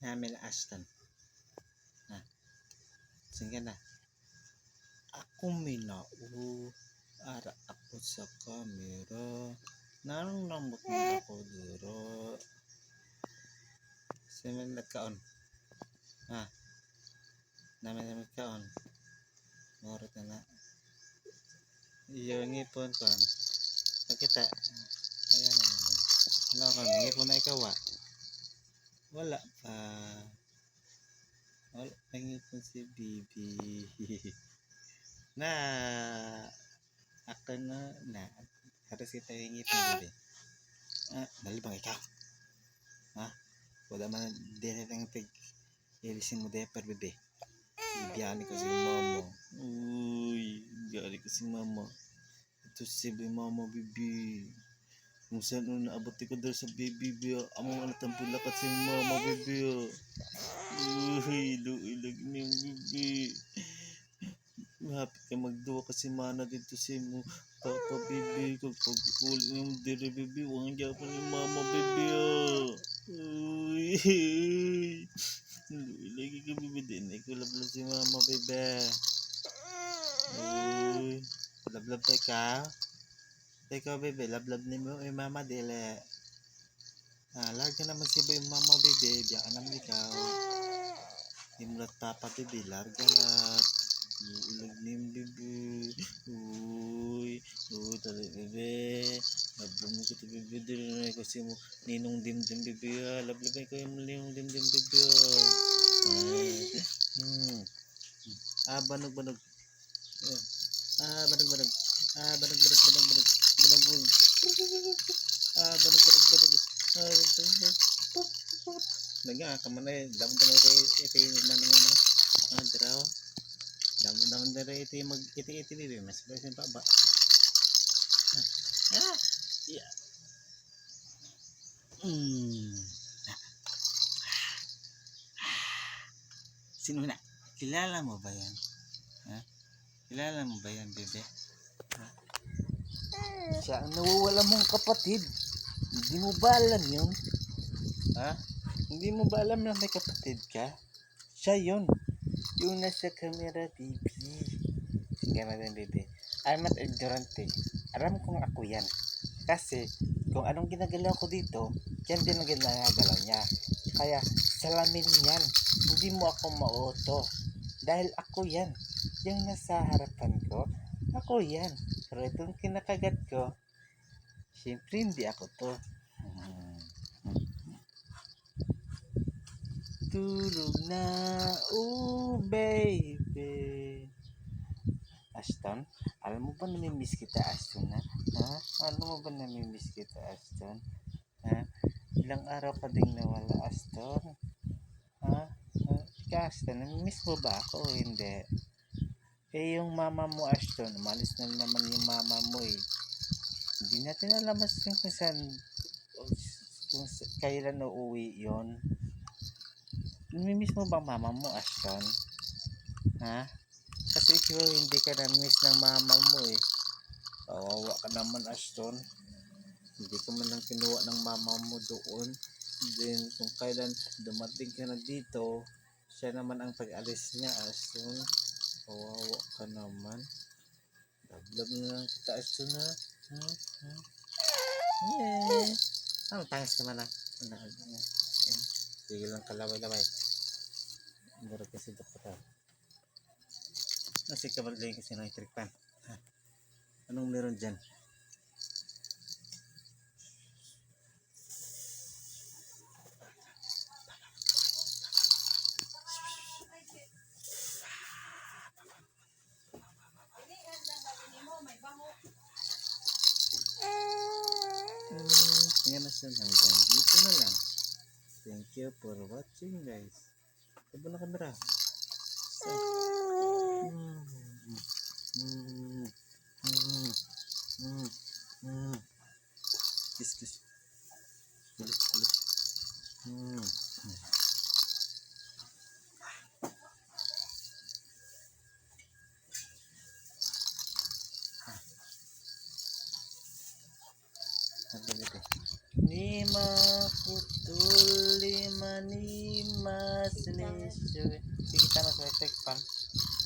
Pamela Ashton. Ha? Sige na. Ako minao. Ara ako sa camera. Narang nambot na ako duro. Simen nagkaon. Ha? Namin namin kaon. Morot na na. Iyo ngipon kon. Nakita. Ayan na. Ano ka? Ngipon na ikaw wa? Wala pa. Wala pa ngipon si Bibi. na ako na na harus kita yung ngipon Bibi. Ah, dali bang ikaw? Ha? Wala man din ang pig ilisin mo diaper Bibi. Biyani ko si mama. Uy, biyani ko si mama. Ito si mama Bibi. Kung saan nung naabot ko dahil sa baby biya, among alat ang pulakat si mama baby. Uy, luilag ni baby. Hapit ka magduwa kasi mana dito si mo. Papa baby, kapag uli mo dire baby, wang pa ni mama baby. Uy, luilag ka baby din. Ikaw lablab si mama baby. Uy, lablab tayo ka. Ikaw, bebe, lablab ni mo, eh, mama, dili. Ah, larga naman si boy mama, bebe, diyan naman ikaw. Imlat papa, bebe, larga lag. Ulag ni yung bebe. Uy, uy, tali, bebe. Lablab mo kita, bebe, dili na ko si mo. Ninong dimdim, bebe, ah. Lablab ko yung ninong dimdim, bebe, ah. Ah, hmm. Ah, banog, banog. Ah, banog, banog. Ah, banog, banog, banog. Ah, banog, banog, banog. Ah. Naga, kaman na eh. Daman na ito, ito yung manang ano. Ah, diraw. Daman, daman na ito mag, ito, ito, ito, mas besin pa ba? Ah, ah, yeah. Mm. Sino na? Kilala mo ba yan? Ha? Kilala mo ba yan, bebe? Siya ang nawawala mong kapatid. Hindi mo ba alam yun? Ha? Hindi mo ba alam na may kapatid ka? Siya yun. Yung nasa camera, na din, baby. I'm not ignorant eh. Alam kong ako yan. Kasi, kung anong ginagalaw ko dito, yan din ang ginagalaw niya. Kaya, salamin yan. Hindi mo ako mauto. Dahil ako yan. Yung nasa harapan ko, ako yan. Pero itong kinakagat ko, siyempre hindi ako to. Tulog na, oh baby. Ashton, alam mo ba namimiss kita Ashton na? Ha? Alam mo ba namimiss kita Ashton? Ha? Ilang araw ka ding nawala Ashton? Ha? ha? Ika Ashton, namimiss mo ba ako hindi? Eh yung mama mo Ashton, umalis na naman yung mama mo eh. Hindi natin alam mas kung saan kung kailan uuwi yon. Namimiss mo ba mama mo Ashton? Ha? Kasi ikaw hindi ka na-miss ng mama mo eh. Kawawa ka naman Ashton. Hindi ko man lang kinuha ng mama mo doon. Then kung kailan dumating ka na dito, siya naman ang pag-alis niya Ashton. Kawawa ka naman. Lablab na lang kita Ashton ha. Hmm? Hmm? Yeah. Ah, tangis naman ah. Ano. Sige lang kalaway-laway. Mura kasi doktor. Nasi ka lang kasi ng electric. Ha? Anong meron dyan? Siya hanggang dito na lang. Thank you for watching guys. Tabo na kamera. So, mm, mm, mm, mm, mm. Kiss, kiss. Ulit, ulit. Mm. mm. Sabi nito. Lima kutul lima lima mas lisyo. Sige, tama sa electric pan.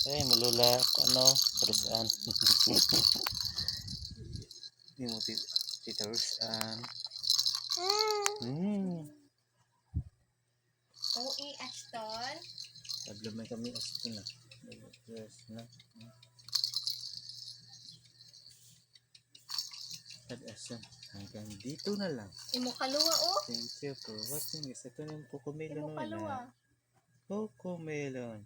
Eh, mulula, ano, perusahaan. Hindi mo ti titarusan. Hmm. OE Ashton. Sablo may kami asin na. Yes, na. At asin. Hanggang dito na lang. Imo kaluwa oh. Thank you for watching guys. Ito na yung kukumelon Imo kaluwa. na. Kukumelon.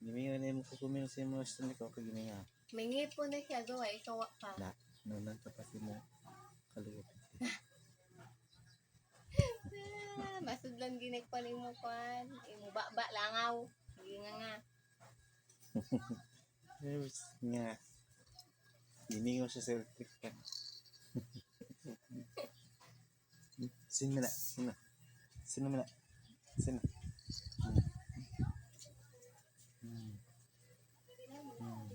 Gimingan na yung kukumelon sa mga gusto nito. Kagimingan. May ngipon na siya gawa ikaw pa. Na. Nunan ka pa si mo. Kaluwa. Ah, masudlan ginig pa nimo kwan. Imo baba langaw. Sige nga nga. Siya sa electric fan. Sin mo. Hmm. Hmm.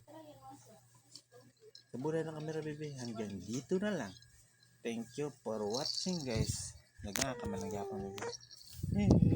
Sabura ng camera, baby. Hanggang dito na lang. Thank you for watching, guys. Nagkakamalang yapon, baby. Hmm. Hmm. Hmm.